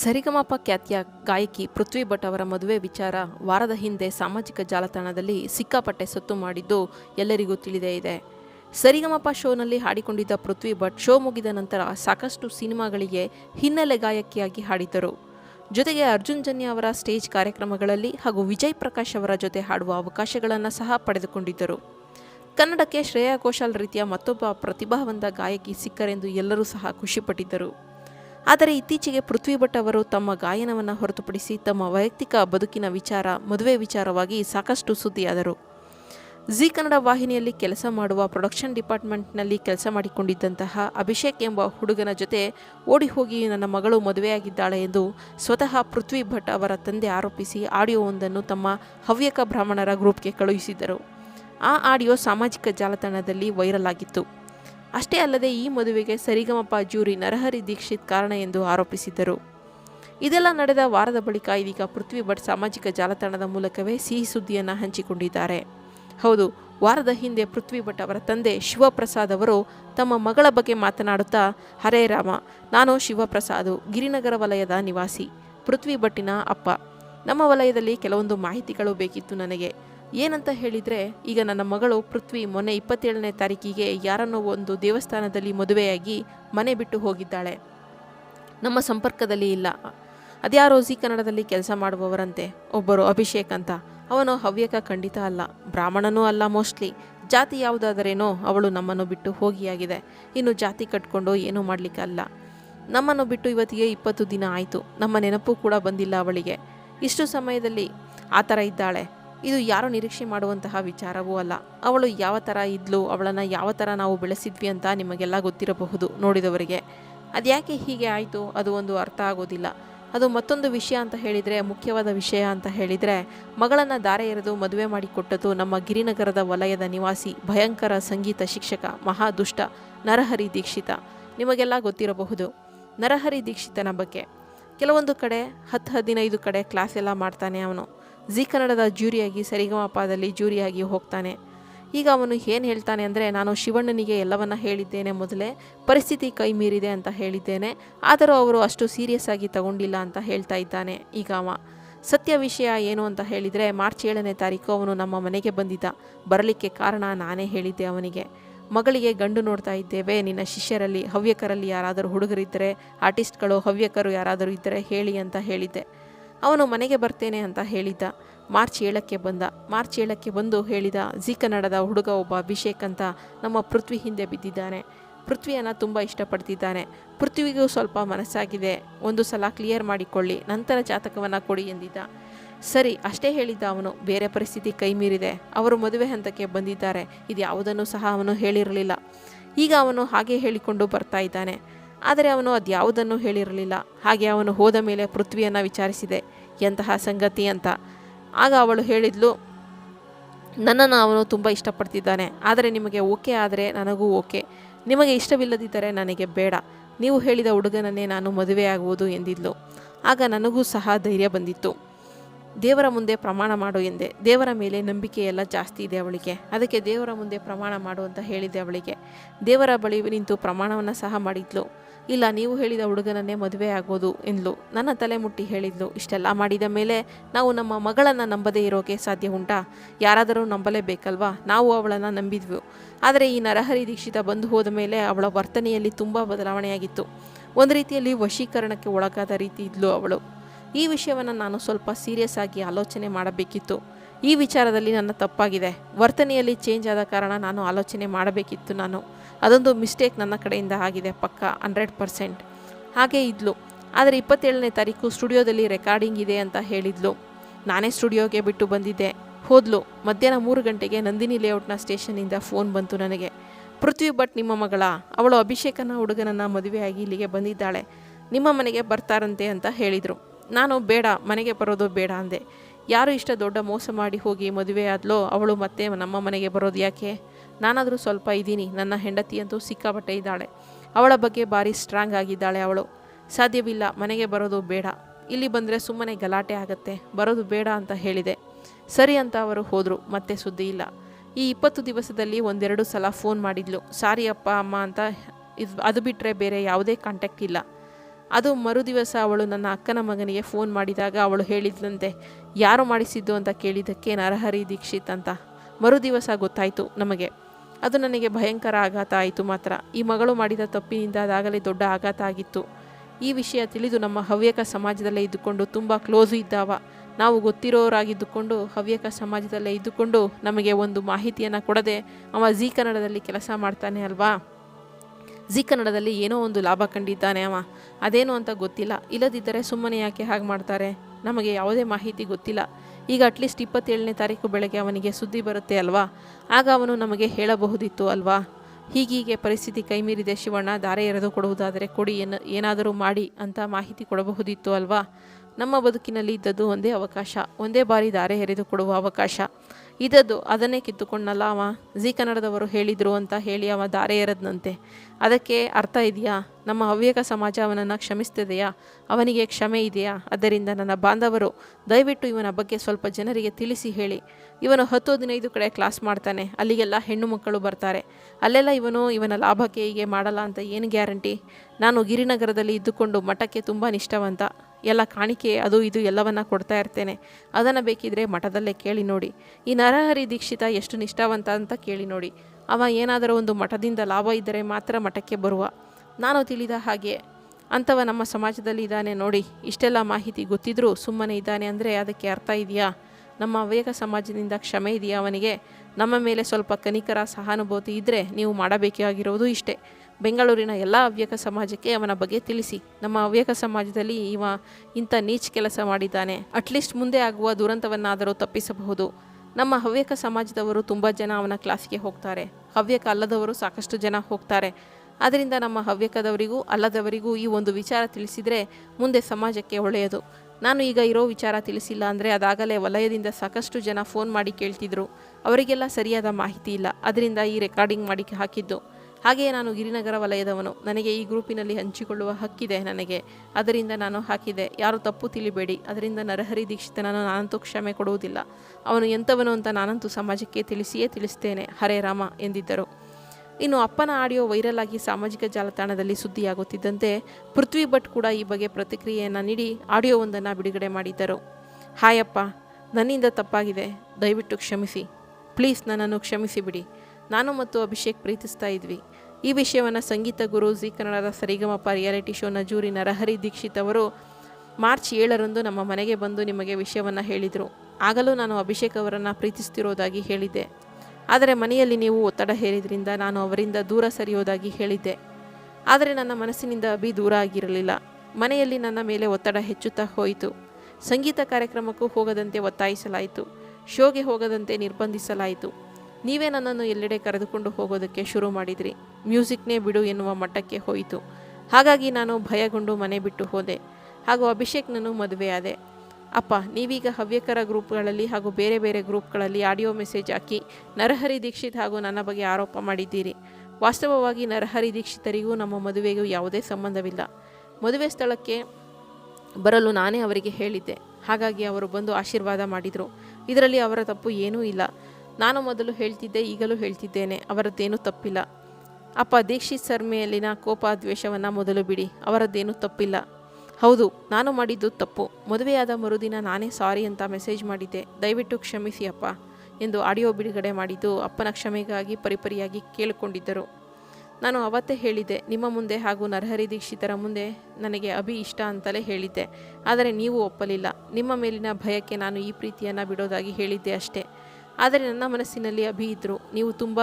ಸರಿಗಮಪ ಖ್ಯಾತಿಯ ಗಾಯಕಿ ಪೃಥ್ವಿ ಭಟ್ ಅವರ ಮದುವೆ ವಿಚಾರ ವಾರದ ಹಿಂದೆ ಸಾಮಾಜಿಕ ಜಾಲತಾಣದಲ್ಲಿ ಸಿಕ್ಕಾಪಟ್ಟೆ ಸೊತ್ತು ಮಾಡಿದ್ದು ಎಲ್ಲರಿಗೂ ತಿಳಿದೇ ಇದೆ. ಸರಿಗಮಪ ಶೋನಲ್ಲಿ ಹಾಡಿಕೊಂಡಿದ್ದ ಪೃಥ್ವಿ ಭಟ್ ಶೋ ಮುಗಿದ ನಂತರ ಸಾಕಷ್ಟು ಸಿನಿಮಾಗಳಿಗೆ ಹಿನ್ನೆಲೆ ಗಾಯಕಿಯಾಗಿ ಹಾಡಿದ್ದರು. ಜೊತೆಗೆ ಅರ್ಜುನ್ ಜನ್ಯ ಅವರ ಸ್ಟೇಜ್ ಕಾರ್ಯಕ್ರಮಗಳಲ್ಲಿ ಹಾಗೂ ವಿಜಯ್ ಪ್ರಕಾಶ್ ಅವರ ಜೊತೆ ಹಾಡುವ ಅವಕಾಶಗಳನ್ನು ಸಹ ಪಡೆದುಕೊಂಡಿದ್ದರು. ಕನ್ನಡಕ್ಕೆ ಶ್ರೇಯಾ ಘೋಷಾಲ್ ರೀತಿಯ ಮತ್ತೊಬ್ಬ ಪ್ರತಿಭಾವಂತ ಗಾಯಕಿ ಸಿಕ್ಕರೆಂದು ಎಲ್ಲರೂ ಸಹ ಖುಷಿಪಟ್ಟಿದ್ದರು. ಆದರೆ ಇತ್ತೀಚೆಗೆ ಪೃಥ್ವಿ ಭಟ್ ಅವರು ತಮ್ಮ ಗಾಯನವನ್ನು ಹೊರತುಪಡಿಸಿ ತಮ್ಮ ವೈಯಕ್ತಿಕ ಬದುಕಿನ ವಿಚಾರ, ಮದುವೆ ವಿಚಾರವಾಗಿ ಸಾಕಷ್ಟು ಸುದ್ದಿಯಾದರು. ಜಿ ಕನ್ನಡ ವಾಹಿನಿಯಲ್ಲಿ ಕೆಲಸ ಮಾಡುವ ಪ್ರೊಡಕ್ಷನ್ ಡಿಪಾರ್ಟ್ಮೆಂಟ್ನಲ್ಲಿ ಕೆಲಸ ಮಾಡಿಕೊಂಡಿದ್ದಂತಹ ಅಭಿಷೇಕ್ ಎಂಬ ಹುಡುಗನ ಜೊತೆ ಓಡಿ ಹೋಗಿ ನನ್ನ ಮಗಳು ಮದುವೆಯಾಗಿದ್ದಾಳೆ ಎಂದು ಸ್ವತಃ ಪೃಥ್ವಿ ಭಟ್ ಅವರ ತಂದೆ ಆರೋಪಿಸಿ ಆಡಿಯೋವೊಂದನ್ನು ತಮ್ಮ ಹವ್ಯಕ ಬ್ರಾಹ್ಮಣರ ಗ್ರೂಪ್ಗೆ ಕಳುಹಿಸಿದ್ದರು. ಆ ಆಡಿಯೋ ಸಾಮಾಜಿಕ ಜಾಲತಾಣದಲ್ಲಿ ವೈರಲ್ ಆಗಿತ್ತು. ಅಷ್ಟೇ ಅಲ್ಲದೆ ಈ ಮದುವೆಗೆ ಸರಿಗಮಪ ಜೂರಿ ನರಹರಿ ದೀಕ್ಷಿತ್ ಕಾರಣ ಎಂದು ಆರೋಪಿಸಿದ್ದರು. ಇದೆಲ್ಲ ನಡೆದ ವಾರದ ಬಳಿಕ ಇದೀಗ ಪೃಥ್ವಿ ಭಟ್ ಸಾಮಾಜಿಕ ಜಾಲತಾಣದ ಮೂಲಕವೇ ಸಿಹಿ ಸುದ್ದಿಯನ್ನು ಹಂಚಿಕೊಂಡಿದ್ದಾರೆ. ಹೌದು, ವಾರದ ಹಿಂದೆ ಪೃಥ್ವಿ ಭಟ್ ಅವರ ತಂದೆ ಶಿವಪ್ರಸಾದ್ ಅವರು ತಮ್ಮ ಮಗಳ ಬಗ್ಗೆ ಮಾತನಾಡುತ್ತಾ, ಹರೇ ರಾಮ, ನಾನು ಶಿವಪ್ರಸಾದ್, ಗಿರಿನಗರ ವಲಯದ ನಿವಾಸಿ, ಪೃಥ್ವಿ ಭಟ್ಟಿನ ಅಪ್ಪ. ನಮ್ಮ ವಲಯದಲ್ಲಿ ಕೆಲವೊಂದು ಮಾಹಿತಿಗಳು ಬೇಕಿತ್ತು ನನಗೆ. ಏನಂತ ಹೇಳಿದರೆ, ಈಗ ನನ್ನ ಮಗಳು ಪೃಥ್ವಿ ಮೊನ್ನೆ ಇಪ್ಪತ್ತೇಳನೇ ತಾರೀಕಿಗೆ ಯಾರನ್ನೋ ಒಂದು ದೇವಸ್ಥಾನದಲ್ಲಿ ಮದುವೆಯಾಗಿ ಮನೆ ಬಿಟ್ಟು ಹೋಗಿದ್ದಾಳೆ. ನಮ್ಮ ಸಂಪರ್ಕದಲ್ಲಿ ಇಲ್ಲ. ಅದ್ಯಾರೋ ಜಿ ಕನ್ನಡದಲ್ಲಿ ಕೆಲಸ ಮಾಡುವವರಂತೆ. ಒಬ್ಬರು ಅಭಿಷೇಕ್ ಅಂತ. ಅವನು ಹವ್ಯಕ ಖಂಡಿತ ಅಲ್ಲ. ಬ್ರಾಹ್ಮಣನೂ ಅಲ್ಲ ಮೋಸ್ಟ್ಲಿ. ಜಾತಿ ಯಾವುದಾದರೇನೋ ಅವಳು ನಮ್ಮನ್ನು ಬಿಟ್ಟು ಹೋಗಿಯಾಗಿದೆ. ಇನ್ನು ಜಾತಿ ಕಟ್ಕೊಂಡು ಏನೂ ಮಾಡಲಿಕ್ಕಲ್ಲ. ನಮ್ಮನ್ನು ಬಿಟ್ಟು ಇವತ್ತಿಗೆ ಇಪ್ಪತ್ತು ದಿನ ಆಯಿತು. ನಮ್ಮ ನೆನಪು ಕೂಡ ಬಂದಿಲ್ಲ ಅವಳಿಗೆ. ಇಷ್ಟು ಸಮಯದಲ್ಲಿ ಆ ಥರ ಇದ್ದಾಳೆ. ಇದು ಯಾರು ನಿರೀಕ್ಷೆ ಮಾಡುವಂತಹ ವಿಚಾರವೂ ಅಲ್ಲ. ಅವಳು ಯಾವ ಥರ ಇದ್ಲು, ಅವಳನ್ನು ಯಾವ ಥರ ನಾವು ಬೆಳೆಸಿದ್ವಿ ಅಂತ ನಿಮಗೆಲ್ಲ ಗೊತ್ತಿರಬಹುದು ನೋಡಿದವರಿಗೆ. ಅದ್ಯಾಕೆ ಹೀಗೆ ಆಯಿತು? ಅದು ಒಂದು ಅರ್ಥ ಆಗೋದಿಲ್ಲ. ಅದು ಮತ್ತೊಂದು ವಿಷಯ ಅಂತ ಹೇಳಿದರೆ, ಮುಖ್ಯವಾದ ವಿಷಯ ಅಂತ ಹೇಳಿದರೆ, ಮಗಳನ್ನು ದಾರೆ ಎರೆದು ಮದುವೆ ಮಾಡಿಕೊಟ್ಟದ್ದು ನಮ್ಮ ಗಿರಿನಗರದ ವಲಯದ ನಿವಾಸಿ, ಭಯಂಕರ ಸಂಗೀತ ಶಿಕ್ಷಕ ಮಹಾದುಷ್ಟ ನರಹರಿ ದೀಕ್ಷಿತ. ನಿಮಗೆಲ್ಲ ಗೊತ್ತಿರಬಹುದು ನರಹರಿ ದೀಕ್ಷಿತನ ಬಗ್ಗೆ. ಕೆಲವೊಂದು ಕಡೆ ಹತ್ತು ಹದಿನೈದು ಕಡೆ ಕ್ಲಾಸ್ ಎಲ್ಲ ಮಾಡ್ತಾನೆ ಅವನು. ಜಿ ಕನ್ನಡದ ಜೂರಿಯಾಗಿ ಸರಿಗಮಪದಲ್ಲಿ ಜೂರಿಯಾಗಿ ಹೋಗ್ತಾನೆ. ಈಗ ಅವನು ಏನು ಹೇಳ್ತಾನೆ ಅಂದರೆ, ನಾನು ಶಿವಣ್ಣನಿಗೆ ಎಲ್ಲವನ್ನ ಹೇಳಿದ್ದೇನೆ ಮೊದಲೇ, ಪರಿಸ್ಥಿತಿ ಕೈ ಮೀರಿದೆ ಅಂತ ಹೇಳಿದ್ದೇನೆ, ಆದರೂ ಅವರು ಅಷ್ಟು ಸೀರಿಯಸ್ ಆಗಿ ತಗೊಂಡಿಲ್ಲ ಅಂತ ಹೇಳ್ತಾ ಇದ್ದಾನೆ. ಈಗ ಅವ, ಸತ್ಯ ವಿಷಯ ಏನು ಅಂತ ಹೇಳಿದರೆ, ಮಾರ್ಚ್ ಏಳನೇ ತಾರೀಕು ಅವನು ನಮ್ಮ ಮನೆಗೆ ಬಂದಿದ್ದ. ಬರಲಿಕ್ಕೆ ಕಾರಣ ನಾನೇ ಹೇಳಿದ್ದೆ ಅವನಿಗೆ. ಮಗಳಿಗೆ ಗಂಡು ನೋಡ್ತಾ ಇದ್ದೇವೆ, ನಿನ್ನ ಶಿಷ್ಯರಲ್ಲಿ, ಹವ್ಯಕರಲ್ಲಿ ಯಾರಾದರೂ ಹುಡುಗರಿದ್ದರೆ, ಆರ್ಟಿಸ್ಟ್ಗಳು, ಹವ್ಯಕರು ಯಾರಾದರೂ ಇದ್ದರೆ ಹೇಳಿ ಅಂತ ಹೇಳಿದ್ದೆ. ಅವನು ಮನೆಗೆ ಬರ್ತೇನೆ ಅಂತ ಹೇಳಿದ್ದ. ಮಾರ್ಚ್ ಏಳಕ್ಕೆ ಬಂದ. ಮಾರ್ಚ್ ಏಳಕ್ಕೆ ಬಂದು ಹೇಳಿದ ಜಿ ಕನ್ನಡದ ಹುಡುಗ ಒಬ್ಬ ಅಭಿಷೇಕ್ ಅಂತ ನಮ್ಮ ಪೃಥ್ವಿ ಹಿಂದೆ ಬಿದ್ದಿದ್ದಾನೆ. ಪೃಥ್ವಿಯನ್ನು ತುಂಬ ಇಷ್ಟಪಡ್ತಿದ್ದಾನೆ. ಪೃಥ್ವಿಗೂ ಸ್ವಲ್ಪ ಮನಸ್ಸಾಗಿದೆ. ಒಂದು ಸಲ ಕ್ಲಿಯರ್ ಮಾಡಿಕೊಳ್ಳಿ. ನಂತರ ಜಾತಕವನ್ನು ಕೊಡಿ ಎಂದಿದ್ದ. ಸರಿ, ಅಷ್ಟೇ ಹೇಳಿದ್ದ ಅವನು. ಬೇರೆ ಪರಿಸ್ಥಿತಿ ಕೈ ಮೀರಿದೆ. ಅವರು ಮದುವೆ ಹಂತಕ್ಕೆ ಬಂದಿದ್ದಾರೆ. ಇದು ಯಾವುದನ್ನು ಸಹ ಅವನು ಹೇಳಿರಲಿಲ್ಲ. ಈಗ ಅವನು ಹಾಗೆ ಹೇಳಿಕೊಂಡು ಬರ್ತಾ ಇದ್ದಾನೆ. ಆದರೆ ಅವನು ಅದ್ಯಾವುದನ್ನು ಹೇಳಿರಲಿಲ್ಲ. ಹಾಗೆ ಅವನು ಹೋದ ಮೇಲೆ ಪೃಥ್ವಿಯನ್ನು ವಿಚಾರಿಸಿದೆ. ಎಂತಹ ಸಂಗತಿ ಅಂತ. ಆಗ ಅವಳು ಹೇಳಿದ್ಲು, ನನ್ನನ್ನು ಅವನು ತುಂಬ ಇಷ್ಟಪಡ್ತಿದ್ದಾನೆ. ಆದರೆ ನಿಮಗೆ ಓಕೆ ಆದರೆ ನನಗೂ ಓಕೆ. ನಿಮಗೆ ಇಷ್ಟವಿಲ್ಲದಿದ್ದರೆ ನನಗೆ ಬೇಡ. ನೀವು ಹೇಳಿದ ಹುಡುಗನನ್ನೇ ನಾನು ಮದುವೆಯಾಗುವುದು ಎಂದಿದ್ಲು. ಆಗ ನನಗೂ ಸಹ ಧೈರ್ಯ ಬಂದಿತ್ತು. ದೇವರ ಮುಂದೆ ಪ್ರಮಾಣ ಮಾಡು ಎಂದೆ. ದೇವರ ಮೇಲೆ ನಂಬಿಕೆ ಎಲ್ಲ ಜಾಸ್ತಿ ಇದೆ ಅವಳಿಗೆ. ಅದಕ್ಕೆ ದೇವರ ಮುಂದೆ ಪ್ರಮಾಣ ಮಾಡು ಅಂತ ಹೇಳಿದ್ದೆ ಅವಳಿಗೆ. ದೇವರ ಬಳಿ ನಿಂತು ಪ್ರಮಾಣವನ್ನು ಸಹ ಮಾಡಿದ್ಲು. ಇಲ್ಲ, ನೀವು ಹೇಳಿದ ಹುಡುಗನನ್ನೇ ಮದುವೆ ಆಗೋದು ಎಂದ್ಲು. ನನ್ನ ತಲೆ ಮುಟ್ಟಿ ಹೇಳಿದ್ಲು. ಇಷ್ಟೆಲ್ಲ ಮಾಡಿದ ಮೇಲೆ ನಾವು ನಮ್ಮ ಮಗಳನ್ನು ನಂಬದೇ ಇರೋಕೆ ಸಾಧ್ಯ ಉಂಟಾ? ಯಾರಾದರೂ ನಂಬಲೇಬೇಕಲ್ವಾ ನಾವು ಅವಳನ್ನು ನಂಬಿದ್ವು. ಆದರೆ ಈ ನರಹರಿ ದೀಕ್ಷಿತ ಬಂದು ಹೋದ ಮೇಲೆ ಅವಳ ವರ್ತನೆಯಲ್ಲಿ ತುಂಬ ಬದಲಾವಣೆಯಾಗಿತ್ತು. ಒಂದು ರೀತಿಯಲ್ಲಿ ವಶೀಕರಣಕ್ಕೆ ಒಳಗಾದ ರೀತಿ ಇದ್ಲು ಅವಳು. ಈ ವಿಷಯವನ್ನು ನಾನು ಸ್ವಲ್ಪ ಸೀರಿಯಸ್ ಆಗಿ ಆಲೋಚನೆ ಮಾಡಬೇಕಿತ್ತು. ಈ ವಿಚಾರದಲ್ಲಿ ನನ್ನ ತಪ್ಪಾಗಿದೆ. ವರ್ತನೆಯಲ್ಲಿ ಚೇಂಜ್ ಆದ ಕಾರಣ ನಾನು ಆಲೋಚನೆ ಮಾಡಬೇಕಿತ್ತು ನಾನು. ಅದೊಂದು ಮಿಸ್ಟೇಕ್ ನನ್ನ ಕಡೆಯಿಂದ ಆಗಿದೆ ಪಕ್ಕ, ಹಂಡ್ರೆಡ್ ಪರ್ಸೆಂಟ್. ಹಾಗೆ ಇದ್ಲು. ಆದರೆ ಇಪ್ಪತ್ತೇಳನೇ ತಾರೀಕು ಸ್ಟುಡಿಯೋದಲ್ಲಿ ರೆಕಾರ್ಡಿಂಗ್ ಇದೆ ಅಂತ ಹೇಳಿದ್ಲು. ನಾನೇ ಸ್ಟುಡಿಯೋಗೆ ಬಿಟ್ಟು ಬಂದಿದ್ದೆ. ಹೋದ್ಲು. ಮಧ್ಯಾಹ್ನ ಮೂರು ಗಂಟೆಗೆ ನಂದಿನಿ ಲೇಔಟ್ನ ಸ್ಟೇಷನಿಂದ ಫೋನ್ ಬಂತು ನನಗೆ. ಪೃಥ್ವಿ ಭಟ್ ನಿಮ್ಮ ಮಗಳ. ಅವಳು ಅಭಿಷೇಕನ ಹುಡುಗನನ್ನು ಮದುವೆಯಾಗಿ ಇಲ್ಲಿಗೆ ಬಂದಿದ್ದಾಳೆ. ನಿಮ್ಮ ಮನೆಗೆ ಬರ್ತಾರಂತೆ ಅಂತ ಹೇಳಿದರು. ನಾನು, ಬೇಡ, ಮನೆಗೆ ಬರೋದು ಬೇಡ ಅಂದೆ. ಯಾರು ಇಷ್ಟ ದೊಡ್ಡ ಮೋಸ ಮಾಡಿ ಹೋಗಿ ಮದುವೆ ಆದ್ಲೋ ಅವಳು ಮತ್ತೆ ನಮ್ಮ ಮನೆಗೆ ಬರೋದು ಯಾಕೆ? ನಾನಾದರೂ ಸ್ವಲ್ಪ ಇದ್ದೀನಿ. ನನ್ನ ಹೆಂಡತಿಯಂತೂ ಸಿಕ್ಕಾಪಟ್ಟೆ ಇದ್ದಾಳೆ. ಅವಳ ಬಗ್ಗೆ ಭಾರಿ ಸ್ಟ್ರಾಂಗ್ ಆಗಿದ್ದಾಳೆ ಅವಳು. ಸಾಧ್ಯವಿಲ್ಲ, ಮನೆಗೆ ಬರೋದು ಬೇಡ. ಇಲ್ಲಿ ಬಂದರೆ ಸುಮ್ಮನೆ ಗಲಾಟೆ ಆಗತ್ತೆ. ಬರೋದು ಬೇಡ ಅಂತ ಹೇಳಿದೆ. ಸರಿ ಅಂತ ಅವರು ಹೋದರು, ಮತ್ತೆ ಸುದ್ದಿ ಇಲ್ಲ. ಈ ಇಪ್ಪತ್ತು ದಿವಸದಲ್ಲಿ ಒಂದೆರಡು ಸಲ ಫೋನ್ ಮಾಡಿದ್ಲು. ಸಾರಿ ಅಪ್ಪ, ಅಮ್ಮ ಅಂತ ಇದು, ಅದು ಬಿಟ್ಟರೆ ಬೇರೆ ಯಾವುದೇ ಕಾಂಟ್ಯಾಕ್ಟ್ ಇಲ್ಲ. ಅದು ಮರುದಿವಸ ಅವಳು ನನ್ನ ಅಕ್ಕನ ಮಗನಿಗೆ ಫೋನ್ ಮಾಡಿದಾಗ ಅವಳು ಹೇಳಿದ್ಲಂತೆ ಯಾರು ಮಾಡಿಸಿದ್ದು ಅಂತ ಕೇಳಿದ್ದಕ್ಕೆ ನರಹರಿ ದೀಕ್ಷಿತ್ ಅಂತ. ಮರುದಿವಸ ಗೊತ್ತಾಯಿತು ನಮಗೆ. ಅದು ನನಗೆ ಭಯಂಕರ ಆಘಾತ ಆಯಿತು ಮಾತ್ರ. ಈ ಮಗಳು ಮಾಡಿದ ತಪ್ಪಿನಿಂದ ಅದಾಗಲೇ ದೊಡ್ಡ ಆಘಾತ ಆಗಿತ್ತು. ಈ ವಿಷಯ ತಿಳಿದು ನಮ್ಮ ಹವ್ಯಕ ಸಮಾಜದಲ್ಲೇ ಇದ್ದುಕೊಂಡು ತುಂಬ ಕ್ಲೋಸು ಇದ್ದಾವ. ನಾವು ಗೊತ್ತಿರೋರಾಗಿದ್ದುಕೊಂಡು ಹವ್ಯಕ ಸಮಾಜದಲ್ಲೇ ಇದ್ದುಕೊಂಡು ನಮಗೆ ಒಂದು ಮಾಹಿತಿಯನ್ನು ಕೊಡದೆ ಅವ ಜಿ ಕನ್ನಡದಲ್ಲಿ ಕೆಲಸ ಮಾಡ್ತಾನೆ ಅಲ್ವಾ? ಜಿ ಕನ್ನಡದಲ್ಲಿ ಏನೋ ಒಂದು ಲಾಭ ಕಂಡಿದ್ದಾನೆ ಅವ. ಅದೇನು ಅಂತ ಗೊತ್ತಿಲ್ಲ. ಇಲ್ಲದಿದ್ದರೆ ಸುಮ್ಮನೆ ಯಾಕೆ ಹಾಗೆ ಮಾಡ್ತಾರೆ? ನಮಗೆ ಯಾವುದೇ ಮಾಹಿತಿ ಗೊತ್ತಿಲ್ಲ. ಈಗ ಅಟ್ಲೀಸ್ಟ್ ಇಪ್ಪತ್ತೇಳನೇ ತಾರೀಕು ಬೆಳಗ್ಗೆ ಅವನಿಗೆ ಸುದ್ದಿ ಬರುತ್ತೆ ಅಲ್ವಾ? ಆಗ ಅವನು ನಮಗೆ ಹೇಳಬಹುದಿತ್ತು ಅಲ್ವಾ? ಹೀಗೀಗೆ ಪರಿಸ್ಥಿತಿ ಕೈಮೀರಿದೆ ಶಿವಣ್ಣ, ದಾರೆ ಎರೆದು ಕೊಡುವುದಾದರೆ ಕೊಡಿ, ಏನು, ಏನಾದರೂ ಮಾಡಿ ಅಂತ ಮಾಹಿತಿ ಕೊಡಬಹುದಿತ್ತು ಅಲ್ವಾ? ನಮ್ಮ ಬದುಕಿನಲ್ಲಿ ಇದ್ದದ್ದು ಒಂದೇ ಅವಕಾಶ, ಒಂದೇ ಬಾರಿ ದಾರೆ ಎರೆದು ಕೊಡುವ ಅವಕಾಶ. ಇದ್ದದ್ದು ಅದನ್ನೇ ಕಿತ್ತುಕೊಂಡಲ್ಲ ಅವ. ಝೀ ಕನ್ನಡದವರು ಹೇಳಿದರು ಅಂತ ಹೇಳಿ ಅವ ದಾರೆ ಎರೆದ್ನಂತೆ. ಅದಕ್ಕೆ ಅರ್ಥ ಇದೆಯಾ? ನಮ್ಮ ಹವ್ಯಕ ಸಮಾಜ ಅವನನ್ನು ಕ್ಷಮಿಸ್ತಿದೆಯಾ? ಅವನಿಗೆ ಕ್ಷಮೆ ಇದೆಯಾ? ಅದರಿಂದ ನನ್ನ ಬಾಂಧವರು, ದಯವಿಟ್ಟು ಇವನ ಬಗ್ಗೆ ಸ್ವಲ್ಪ ಜನರಿಗೆ ತಿಳಿಸಿ ಹೇಳಿ. ಇವನು ಹತ್ತು ಹದಿನೈದು ಕಡೆ ಕ್ಲಾಸ್ ಮಾಡ್ತಾನೆ. ಅಲ್ಲಿಗೆಲ್ಲ ಹೆಣ್ಣು ಮಕ್ಕಳು ಬರ್ತಾರೆ. ಅಲ್ಲೆಲ್ಲ ಇವನು ಇವನ ಲಾಭಕ್ಕೆ ಹೀಗೆ ಮಾಡಲ್ಲ ಅಂತ ಏನು ಗ್ಯಾರಂಟಿ? ನಾನು ಗಿರಿನಗರದಲ್ಲಿ ಇದ್ದುಕೊಂಡು ಮಠಕ್ಕೆ ತುಂಬ ನಿಷ್ಠವಂತ. ಎಲ್ಲ ಕಾಣಿಕೆ, ಅದು ಇದು ಎಲ್ಲವನ್ನ ಕೊಡ್ತಾ ಇರ್ತೇನೆ. ಅದನ್ನು ಬೇಕಿದ್ರೆ ಮಠದಲ್ಲೇ ಕೇಳಿ ನೋಡಿ. ಈ ನರಹರಿ ದೀಕ್ಷಿತ ಎಷ್ಟು ನಿಷ್ಠಾವಂತ ಅಂತ ಕೇಳಿ ನೋಡಿ. ಅವ ಏನಾದರೂ ಒಂದು ಮಠದಿಂದ ಲಾಭ ಇದ್ದರೆ ಮಾತ್ರ ಮಠಕ್ಕೆ ಬರುವ. ನಾನು ತಿಳಿದ ಹಾಗೆ ಅಂಥವ ನಮ್ಮ ಸಮಾಜದಲ್ಲಿ ಇದ್ದಾನೆ ನೋಡಿ. ಇಷ್ಟೆಲ್ಲ ಮಾಹಿತಿ ಗೊತ್ತಿದ್ರೂ ಸುಮ್ಮನೆ ಇದ್ದಾನೆ ಅಂದರೆ ಅದಕ್ಕೆ ಅರ್ಥ ಇದೆಯಾ? ನಮ್ಮ ಅವೇಗ ಸಮಾಜದಿಂದ ಕ್ಷಮೆ ಇದೆಯಾ ಅವನಿಗೆ? ನಮ್ಮ ಮೇಲೆ ಸ್ವಲ್ಪ ಕನಿಕರ ಸಹಾನುಭೂತಿ ಇದ್ದರೆ ನೀವು ಮಾಡಬೇಕಾಗಿರೋದು ಇಷ್ಟೇ. ಬೆಂಗಳೂರಿನ ಎಲ್ಲ ಹವ್ಯಕ ಸಮಾಜಕ್ಕೆ ಅವನ ಬಗ್ಗೆ ತಿಳಿಸಿ. ನಮ್ಮ ಹವ್ಯಕ ಸಮಾಜದಲ್ಲಿ ಇವ ಇಂಥ ನೀಚ್ ಕೆಲಸ ಮಾಡಿದ್ದಾನೆ. ಅಟ್ಲೀಸ್ಟ್ ಮುಂದೆ ಆಗುವ ದುರಂತವನ್ನಾದರೂ ತಪ್ಪಿಸಬಹುದು. ನಮ್ಮ ಹವ್ಯಕ ಸಮಾಜದವರು ತುಂಬ ಜನ ಅವನ ಕ್ಲಾಸ್ಗೆ ಹೋಗ್ತಾರೆ. ಹವ್ಯಕ ಅಲ್ಲದವರು ಸಾಕಷ್ಟು ಜನ ಹೋಗ್ತಾರೆ. ಆದ್ದರಿಂದ ನಮ್ಮ ಹವ್ಯಕದವರಿಗೂ ಅಲ್ಲದವರಿಗೂ ಈ ಒಂದು ವಿಚಾರ ತಿಳಿಸಿದರೆ ಮುಂದೆ ಸಮಾಜಕ್ಕೆ ಒಳ್ಳೆಯದು. ನಾನು ಈಗ ಇರೋ ವಿಚಾರ ತಿಳಿಸಿಲ್ಲ ಅಂದರೆ ಅದಾಗಲೇ ವಲಯದಿಂದ ಸಾಕಷ್ಟು ಜನ ಫೋನ್ ಮಾಡಿ ಕೇಳ್ತಿದ್ರು. ಅವರಿಗೆಲ್ಲ ಸರಿಯಾದ ಮಾಹಿತಿ ಇಲ್ಲ. ಅದರಿಂದ ಈ ರೆಕಾರ್ಡಿಂಗ್ ಮಾಡಿ ಹಾಕಿದ್ದು. ಹಾಗೆಯೇ ನಾನು ಗಿರಿನಗರ ವಲಯದವನು. ನನಗೆ ಈ ಗ್ರೂಪಿನಲ್ಲಿ ಹಂಚಿಕೊಳ್ಳುವ ಹಕ್ಕಿದೆ ನನಗೆ. ಅದರಿಂದ ನಾನು ಹಾಕಿದೆ. ಯಾರು ತಪ್ಪು ತಿಳಿಬೇಡಿ. ಅದರಿಂದ ನರಹರಿ ದೀಕ್ಷಿತನನ್ನು ನಾನಂತೂ ಕ್ಷಮೆ ಕೊಡುವುದಿಲ್ಲ. ಅವನು ಎಂಥವನು ಅಂತ ನಾನಂತೂ ಸಮಾಜಕ್ಕೆ ತಿಳಿಸಿಯೇ ತಿಳಿಸ್ತೇನೆ. ಹರೇ ರಾಮ ಎಂದಿದ್ದರು. ಇನ್ನು ಅಪ್ಪನ ಆಡಿಯೋ ವೈರಲ್ ಆಗಿ ಸಾಮಾಜಿಕ ಜಾಲತಾಣದಲ್ಲಿ ಸುದ್ದಿಯಾಗುತ್ತಿದ್ದಂತೆ ಪೃಥ್ವಿ ಭಟ್ ಕೂಡ ಈ ಬಗ್ಗೆ ಪ್ರತಿಕ್ರಿಯೆಯನ್ನು ನೀಡಿ ಆಡಿಯೋವೊಂದನ್ನು ಬಿಡುಗಡೆ ಮಾಡಿದ್ದರು. ಹಾಯಪ್ಪ ನನ್ನಿಂದ ತಪ್ಪಾಗಿದೆ. ದಯವಿಟ್ಟು ಕ್ಷಮಿಸಿ. ಪ್ಲೀಸ್ ನನ್ನನ್ನು ಕ್ಷಮಿಸಿಬಿಡಿ. ನಾನು ಮತ್ತು ಅಭಿಷೇಕ್ ಪ್ರೀತಿಸ್ತಾ ಇದ್ವಿ. ಈ ವಿಷಯವನ್ನು ಸಂಗೀತ ಗುರು ಜಿ ಕನ್ನಡದ ಸರಿಗಮಪ ರಿಯಾಲಿಟಿ ಶೋನ ಜೂರಿ ನರಹರಿ ದೀಕ್ಷಿತ್ ಅವರು ಮಾರ್ಚ್ ಏಳರಂದು ನಮ್ಮ ಮನೆಗೆ ಬಂದು ನಿಮಗೆ ವಿಷಯವನ್ನು ಹೇಳಿದರು. ಆಗಲೂ ನಾನು ಅಭಿಷೇಕ್ ಅವರನ್ನು ಪ್ರೀತಿಸ್ತಿರೋದಾಗಿ ಹೇಳಿದ್ದೆ. ಆದರೆ ಮನೆಯಲ್ಲಿ ನೀವು ಒತ್ತಡ ಹೇರಿದ್ರಿಂದ ನಾನು ಅವರಿಂದ ದೂರ ಸರಿಯೋದಾಗಿ ಹೇಳಿದ್ದೆ. ಆದರೆ ನನ್ನ ಮನಸ್ಸಿನಿಂದ ಅಭಿ ದೂರ ಆಗಿರಲಿಲ್ಲ. ಮನೆಯಲ್ಲಿ ನನ್ನ ಮೇಲೆ ಒತ್ತಡ ಹೆಚ್ಚುತ್ತಾ ಹೋಯಿತು. ಸಂಗೀತ ಕಾರ್ಯಕ್ರಮಕ್ಕೂ ಹೋಗದಂತೆ ಒತ್ತಾಯಿಸಲಾಯಿತು. ಶೋಗೆ ಹೋಗದಂತೆ ನಿರ್ಬಂಧಿಸಲಾಯಿತು. ನೀವೇ ನನ್ನನ್ನು ಎಲ್ಲೆಡೆ ಕರೆದುಕೊಂಡು ಹೋಗೋದಕ್ಕೆ ಶುರು ಮಾಡಿದ್ರಿ. ಮ್ಯೂಸಿಕ್ನೇ ಬಿಡು ಎನ್ನುವ ಮಟ್ಟಕ್ಕೆ ಹೋಯಿತು. ಹಾಗಾಗಿ ನಾನು ಭಯಗೊಂಡು ಮನೆ ಬಿಟ್ಟು ಹೋದೆ. ಹಾಗೂ ಅಭಿಷೇಕ್ನನ್ನು ಮದುವೆಯಾದೆ. ಅಪ್ಪ, ನೀವೀಗ ಹವ್ಯಕರ ಗ್ರೂಪ್ಗಳಲ್ಲಿ ಹಾಗೂ ಬೇರೆ ಬೇರೆ ಗ್ರೂಪ್ಗಳಲ್ಲಿ ಆಡಿಯೋ ಮೆಸೇಜ್ ಹಾಕಿ ನರಹರಿ ದೀಕ್ಷಿತ್ ಹಾಗೂ ನನ್ನ ಬಗ್ಗೆ ಆರೋಪ ಮಾಡಿದ್ದೀರಿ. ವಾಸ್ತವವಾಗಿ ನರಹರಿ ದೀಕ್ಷಿತರಿಗೂ ನಮ್ಮ ಮದುವೆಗೂ ಯಾವುದೇ ಸಂಬಂಧವಿಲ್ಲ. ಮದುವೆ ಸ್ಥಳಕ್ಕೆ ಬರಲು ನಾನೇ ಅವರಿಗೆ ಹೇಳಿದ್ದೆ. ಹಾಗಾಗಿ ಅವರು ಬಂದು ಆಶೀರ್ವಾದ ಮಾಡಿದರು. ಇದರಲ್ಲಿ ಅವರ ತಪ್ಪು ಏನೂ ಇಲ್ಲ. ನಾನು ಮೊದಲು ಹೇಳ್ತಿದ್ದೆ, ಈಗಲೂ ಹೇಳ್ತಿದ್ದೇನೆ. ಅವರದ್ದೇನೂ ತಪ್ಪಿಲ್ಲ. ಅಪ್ಪ ದೀಕ್ಷಿತ್ ಸರ್ ಮೇಲಿನ ಕೋಪ ದ್ವೇಷವನ್ನು ಮೊದಲು ಬಿಡಿ, ಅವರದ್ದೇನೂ ತಪ್ಪಿಲ್ಲ. ಹೌದು, ನಾನು ಮಾಡಿದ್ದು ತಪ್ಪು. ಮದುವೆಯಾದ ಮರುದಿನ ನಾನೇ ಸಾರಿ ಅಂತ ಮೆಸೇಜ್ ಮಾಡಿದ್ದೆ. ದಯವಿಟ್ಟು ಕ್ಷಮಿಸಿ ಅಪ್ಪ ಎಂದು ಆಡಿಯೋ ಬಿಡುಗಡೆ ಮಾಡಿದ್ದು ಅಪ್ಪನ ಕ್ಷಮೆಗಾಗಿ ಪರಿಪರಿಯಾಗಿ ಕೇಳಿಕೊಂಡಿದ್ದರು. ನಾನು ಅವತ್ತೇ ಹೇಳಿದ್ದೆ, ನಿಮ್ಮ ಮುಂದೆ ಹಾಗೂ ನರಹರಿ ದೀಕ್ಷಿತರ ಮುಂದೆ ನನಗೆ ಅಭಿ ಇಷ್ಟ ಅಂತಲೇ ಹೇಳಿದ್ದೆ. ಆದರೆ ನೀವು ಒಪ್ಪಲಿಲ್ಲ. ನಿಮ್ಮ ಮೇಲಿನ ಭಯಕ್ಕೆ ನಾನು ಈ ಪ್ರೀತಿಯನ್ನು ಬಿಡೋದಾಗಿ ಹೇಳಿದ್ದೆ ಅಷ್ಟೇ. ಆದರೆ ನನ್ನ ಮನಸ್ಸಿನಲ್ಲಿ ಅಭಿ ಇದ್ದರು ನೀವು ತುಂಬ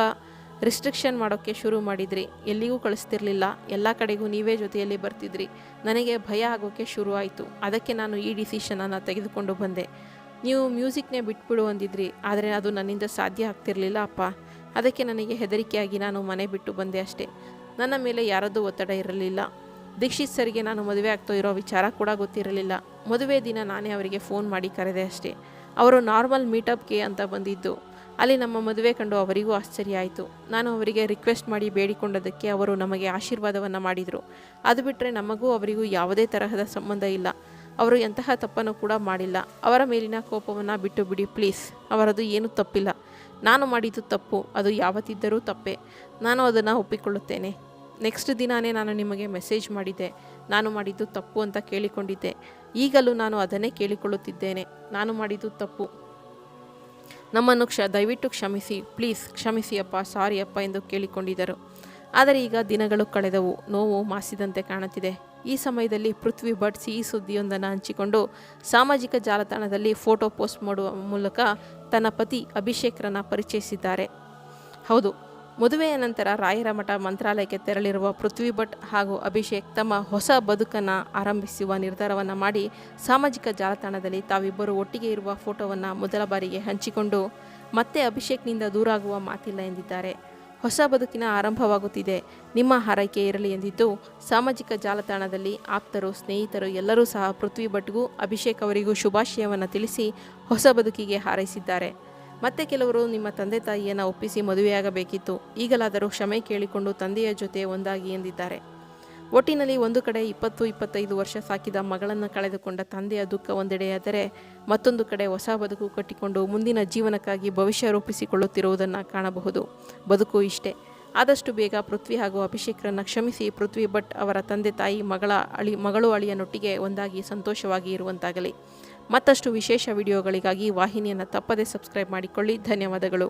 ರಿಸ್ಟ್ರಿಕ್ಷನ್ ಮಾಡೋಕ್ಕೆ ಶುರು ಮಾಡಿದ್ರಿ. ಎಲ್ಲಿಗೂ ಕಳಿಸ್ತಿರ್ಲಿಲ್ಲ. ಎಲ್ಲ ಕಡೆಗೂ ನೀವೇ ಜೊತೆಯಲ್ಲಿ ಬರ್ತಿದ್ರಿ. ನನಗೆ ಭಯ ಆಗೋಕ್ಕೆ ಶುರು ಆಯಿತು ಅದಕ್ಕೆ ನಾನು ಈ ಡಿಸಿಷನನ್ನು ತೆಗೆದುಕೊಂಡು ಬಂದೆ. ನೀವು ಮ್ಯೂಸಿಕ್ನೇ ಬಿಟ್ಬಿಡು ಅಂದಿದ್ರಿ. ಆದರೆ ಅದು ನನ್ನಿಂದ ಸಾಧ್ಯ ಆಗ್ತಿರಲಿಲ್ಲ ಅಪ್ಪ. ಅದಕ್ಕೆ ನನಗೆ ಹೆದರಿಕೆಯಾಗಿ ನಾನು ಮನೆ ಬಿಟ್ಟು ಬಂದೆ ಅಷ್ಟೇ. ನನ್ನ ಮೇಲೆ ಯಾರದ್ದೂ ಒತ್ತಡ ಇರಲಿಲ್ಲ. ದೀಕ್ಷಿತ್ ಸರಿಗೆ ನಾನು ಮದುವೆ ಆಗ್ತಾ ಇರೋ ವಿಚಾರ ಕೂಡ ಗೊತ್ತಿರಲಿಲ್ಲ. ಮದುವೆ ದಿನ ನಾನೇ ಅವರಿಗೆ ಫೋನ್ ಮಾಡಿ ಕರೆದೆ ಅಷ್ಟೇ. ಅವರು ನಾರ್ಮಲ್ ಮೀಟಪ್ಗೆ ಅಂತ ಬಂದಿದ್ದು. ಅಲ್ಲಿ ನಮ್ಮ ಮದುವೆ ಕಂಡು ಅವರಿಗೂ ಆಶ್ಚರ್ಯ ಆಯಿತು. ನಾನು ಅವರಿಗೆ ರಿಕ್ವೆಸ್ಟ್ ಮಾಡಿ ಬೇಡಿಕೊಂಡದಕ್ಕೆ ಅವರು ನಮಗೆ ಆಶೀರ್ವಾದವನ್ನು ಮಾಡಿದರು. ಅದು ಬಿಟ್ಟರೆ ನಮಗೂ ಅವರಿಗೂ ಯಾವುದೇ ತರಹದ ಸಂಬಂಧ ಇಲ್ಲ. ಅವರು ಎಂತಹ ತಪ್ಪನ್ನು ಕೂಡ ಮಾಡಿಲ್ಲ. ಅವರ ಮೇಲಿನ ಕೋಪವನ್ನು ಬಿಟ್ಟು ಬಿಡಿ ಪ್ಲೀಸ್ ಅವರದು ಏನೂ ತಪ್ಪಿಲ್ಲ. ನಾನು ಮಾಡಿದ್ದು ತಪ್ಪು. ಅದು ಯಾವತ್ತಿದ್ದರೂ ತಪ್ಪೇ. ನಾನು ಅದನ್ನು ಒಪ್ಪಿಕೊಳ್ಳುತ್ತೇನೆ. ನೆಕ್ಸ್ಟ್ ದಿನಾನೇ ನಾನು ನಿಮಗೆ ಮೆಸೇಜ್ ಮಾಡಿದ್ದೆ. ನಾನು ಮಾಡಿದ್ದು ತಪ್ಪು ಅಂತ ಕೇಳಿಕೊಂಡಿದ್ದೆ. ಈಗಲೂ ನಾನು ಅದನ್ನೇ ಕೇಳಿಕೊಳ್ಳುತ್ತಿದ್ದೇನೆ. ನಾನು ಮಾಡಿದ್ದು ತಪ್ಪು. ನಮ್ಮನ್ನು ಕ್ಷ, ದಯವಿಟ್ಟು ಕ್ಷಮಿಸಿ, ಪ್ಲೀಸ್ ಕ್ಷಮಿಸಿ ಅಪ್ಪ ಸಾರಿ ಅಪ್ಪ ಎಂದು ಕೇಳಿಕೊಂಡಿದ್ದರು. ಆದರೆ ಈಗ ದಿನಗಳು ಕಳೆದವು, ನೋವು ಮಾಸಿದಂತೆ ಕಾಣುತ್ತಿದೆ. ಈ ಸಮಯದಲ್ಲಿ ಪೃಥ್ವಿ ಭಟ್ ಸಿಹಿ ಸುದ್ದಿಯೊಂದನ್ನು ಹಂಚಿಕೊಂಡು ಸಾಮಾಜಿಕ ಜಾಲತಾಣದಲ್ಲಿ ಫೋಟೋ ಪೋಸ್ಟ್ ಮಾಡುವ ಮೂಲಕ ತನ್ನ ಪತಿ ಅಭಿಷೇಕ್ರನ್ನ ಪರಿಚಯಿಸಿದ್ದಾರೆ. ಹೌದು ಮದುವೆಯ ನಂತರ ರಾಯರ ಮಠ ಮಂತ್ರಾಲಯಕ್ಕೆ ತೆರಳಿರುವ ಪೃಥ್ವಿ ಭಟ್ ಹಾಗೂ ಅಭಿಷೇಕ್ ತಮ್ಮ ಹೊಸ ಬದುಕನ್ನು ಆರಂಭಿಸುವ ನಿರ್ಧಾರವನ್ನು ಮಾಡಿ ಸಾಮಾಜಿಕ ಜಾಲತಾಣದಲ್ಲಿ ತಾವಿಬ್ಬರು ಒಟ್ಟಿಗೆ ಇರುವ ಫೋಟೋವನ್ನು ಮೊದಲ ಬಾರಿಗೆ ಹಂಚಿಕೊಂಡು ಮತ್ತೆ ಅಭಿಷೇಕ್ನಿಂದ ದೂರಾಗುವ ಮಾತಿಲ್ಲ ಎಂದಿದ್ದಾರೆ. ಹೊಸ ಬದುಕಿನ ಆರಂಭವಾಗುತ್ತಿದೆ. ನಿಮ್ಮ ಹಾರೈಕೆ ಇರಲಿ ಎಂದಿದ್ದು, ಸಾಮಾಜಿಕ ಜಾಲತಾಣದಲ್ಲಿ ಆಪ್ತರು, ಸ್ನೇಹಿತರು ಎಲ್ಲರೂ ಸಹ ಪೃಥ್ವಿ ಭಟ್ಗೂ ಅಭಿಷೇಕ್ ಅವರಿಗೂ ಶುಭಾಶಯವನ್ನು ತಿಳಿಸಿ ಹೊಸ ಬದುಕಿಗೆ ಹಾರೈಸಿದ್ದಾರೆ. ಮತ್ತೆ ಕೆಲವರು ನಿಮ್ಮ ತಂದೆ ತಾಯಿಯನ್ನು ಒಪ್ಪಿಸಿ ಮದುವೆಯಾಗಬೇಕಿತ್ತು. ಈಗಲಾದರೂ ಕ್ಷಮೆ ಕೇಳಿಕೊಂಡು ತಂದೆಯ ಜೊತೆ ಒಂದಾಗಿ ಎಂದಿದ್ದಾರೆ. ಒಟ್ಟಿನಲ್ಲಿ ಒಂದು ಕಡೆ ಇಪ್ಪತ್ತು, ಇಪ್ಪತ್ತೈದು ವರ್ಷ ಸಾಕಿದ ಮಗಳನ್ನು ಕಳೆದುಕೊಂಡ ತಂದೆಯ ದುಃಖ ಒಂದೆಡೆಯಾದರೆ ಮತ್ತೊಂದು ಕಡೆ ಹೊಸ ಬದುಕು ಕಟ್ಟಿಕೊಂಡು ಮುಂದಿನ ಜೀವನಕ್ಕಾಗಿ ಭವಿಷ್ಯ ರೂಪಿಸಿಕೊಳ್ಳುತ್ತಿರುವುದನ್ನು ಕಾಣಬಹುದು. ಬದುಕು ಇಷ್ಟೇ. ಆದಷ್ಟು ಬೇಗ ಪೃಥ್ವಿ ಹಾಗೂ ಅಭಿಷೇಕ್ರನ್ನು ಕ್ಷಮಿಸಿ ಪೃಥ್ವಿ ಭಟ್ ಅವರ ತಂದೆ ತಾಯಿ ಮಗಳ ಅಳಿ ಮಗಳು ಅಳಿಯನೊಟ್ಟಿಗೆ ಒಂದಾಗಿ ಸಂತೋಷವಾಗಿ ಇರುವಂತಾಗಲಿ. ಮತ್ತಷ್ಟು ವಿಶೇಷ ವಿಡಿಯೋಗಳಿಗಾಗಿ ವಾಹಿನಿಯನ್ನು ತಪ್ಪದೇ ಸಬ್ಸ್ಕ್ರೈಬ್ ಮಾಡಿಕೊಳ್ಳಿ. ಧನ್ಯವಾದಗಳು.